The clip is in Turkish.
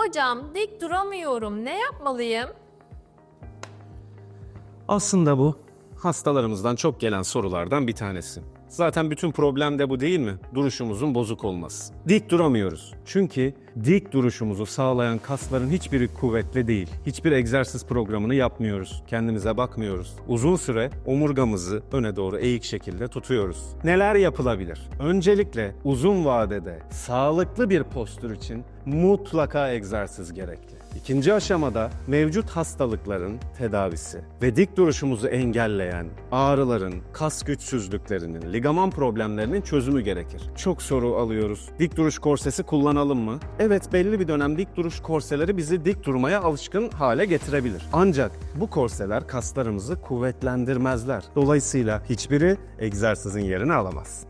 Hocam dik duramıyorum. Ne yapmalıyım? Aslında bu hastalarımızdan çok gelen sorulardan bir tanesi. Zaten bütün problem de bu değil mi? Duruşumuzun bozuk olması. Dik duramıyoruz. Çünkü dik duruşumuzu sağlayan kasların hiçbiri kuvvetli değil. Hiçbir egzersiz programını yapmıyoruz. Kendimize bakmıyoruz. Uzun süre omurgamızı öne doğru eğik şekilde tutuyoruz. Neler yapılabilir? Öncelikle uzun vadede sağlıklı bir postür için mutlaka egzersiz gerekli. İkinci aşamada mevcut hastalıkların tedavisi ve dik duruşumuzu engelleyen ağrıların, kas güçsüzlüklerinin, ligaman problemlerinin çözümü gerekir. Çok soru alıyoruz. Dik duruş korsesi kullanalım mı? Evet belli bir dönem dik duruş korseleri bizi dik durmaya alışkın hale getirebilir. Ancak bu korseler kaslarımızı kuvvetlendirmezler. Dolayısıyla hiçbiri egzersizin yerini alamaz.